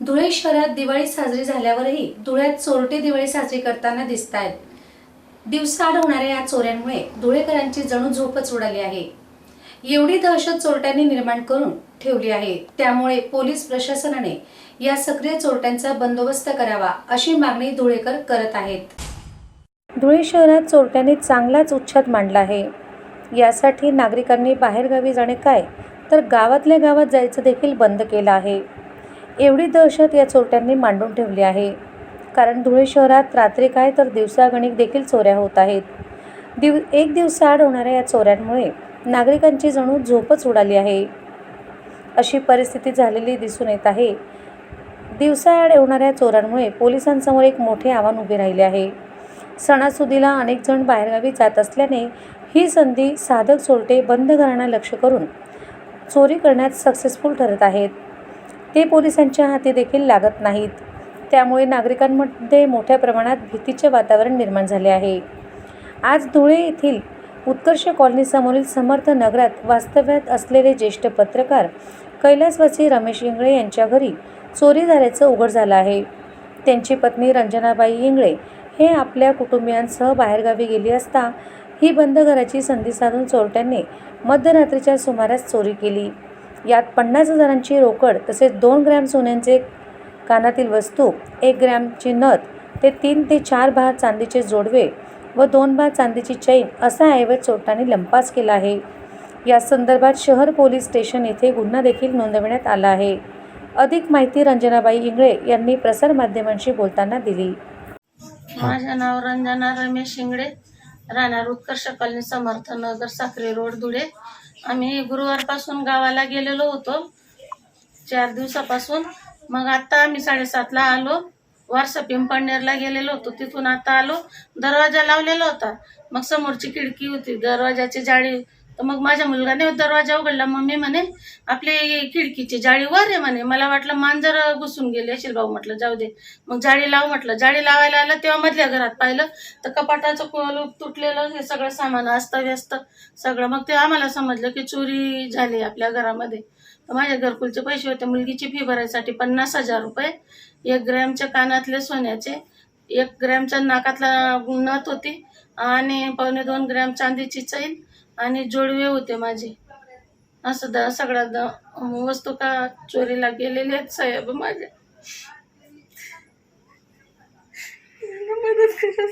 धुळे शहरात दिवाळी साजरी झाल्यावरही धुळ्यात चोरटे दिवाळी साजरी करताना दिसत आहेत दिवसाआड होणाऱ्या या चोऱ्यांमुळे धुळेकरांची जणू झोपच उडाली आहे. एवढी दहशत चोरट्यांनी निर्माण करून ठेवली आहे. त्यामुळे पोलीस प्रशासनाने या सक्रिय चोरट्यांचा बंदोबस्त करावा अशी मागणी धुळेकर करत आहेत. धुळे शहरात चोरट्यांनी चांगलाच उच्छाद मांडला आहे. यासाठी नागरिकांनी बाहेरगावी जाणे काय तर गावातल्या गावात जायचं देखील बंद केलं आहे. एवढी दहशत या चोरट्यांनी मांडून ठेवली आहे. कारण धुळे शहरात रात्री काय तर दिवसागणिक देखील चोऱ्या होत आहेत. दिव एक दिवसाआड होणाऱ्या या चोऱ्यांमुळे नागरिकांची जणू झोपच उडाली आहे. अशी परिस्थिती झालेली दिसून येत आहे. दिवसाआड येणाऱ्या चोरांमुळे पोलिसांसमोर एक मोठे आव्हान उभे राहिले आहे. सणासुदीला अनेक जण बाहेरगावी जात असल्याने ही संधी साधक चोरटे बंद घराणा लक्ष करून चोरी करण्यात सक्सेसफुल ठरत आहेत. ते पोलिसांच्या हाती देखील लागत नाहीत. त्यामुळे नागरिकांमध्ये मोठ्या प्रमाणात भीतीचे वातावरण निर्माण झाले आहे. आज धुळे येथील उत्कर्ष कॉलनीसमोरील समर्थ नगरात वास्तव्यात असलेले ज्येष्ठ पत्रकार कैलासवासी रमेश इंगळे यांच्या घरी चोरी झाल्याचं उघड झालं आहे. त्यांची पत्नी रंजनाबाई इंगळे हे आपल्या कुटुंबियांसह बाहेरगावी गेली असता ही बंद घराची संधी साधून चोरट्यांनी मध्यरात्रीच्या सुमारास चोरी केली. यात पन्नास हजारांची रोकड तसेच दोन ग्रॅम सोन्यांचे कानातील वस्तू एक ग्रॅमची नथ ते तीन ते चार भार चांदीचे जोडवे व दोन भार चांदीची चैन असा ऐवज चोरटाने लंपास केला आहे. या संदर्भात शहर पोलीस स्टेशन येथे गुन्हा देखील नोंदविण्यात आला आहे. अधिक माहिती रंजनाबाई इंगळे यांनी प्रसारमाध्यमांशी बोलताना दिली. माझं नाव रंजना रमेश इंगळे. राहणार उत्कर्ष कॉलनी समर्थ नगर साखरे रोड धुळे. आम्ही गुरुवारपासून गावाला गेलेलो होतो. चार दिवसापासून. मग आता आम्ही साडेसातला आलो. वारसा पिंपळनेरला गेलेलो होतो. तिथून आता आलो. दरवाजा लावलेला होता. मग समोरची खिडकी होती. दरवाजाची जाळी तर मग माझ्या मुलगाने दरवाजा उघडला. मम्मी म्हणे आपली खिडकीची जाळी वर आहे म्हणे. मला वाटलं मांजर घुसून गेले असेल भाऊ म्हटलं. जाऊ दे. मग जाळी लाव म्हटलं. जाळी लावायला आलं तेव्हा मधल्या घरात पाहिलं तर कपाटाचं कोल तुटलेलं हे सगळं सामान व्यस्त सगळं. मग ते आम्हाला समजलं की चोरी झाली आपल्या घरामध्ये. तर माझ्या घरकुलचे पैसे होते. मुलगीची फी भरायसाठी पन्नास हजार रुपये एक ग्रॅमच्या कानातले सोन्याचे एक ग्रॅमच्या नाकातला नथ होती आणि पावणे दोन ग्रॅम चांदीची चैन आणि जोडवे होते माझे. असं द सगळ्या द वस्तू का चोरीला गेलेले आहेत साहेब माझ्या. मदत करा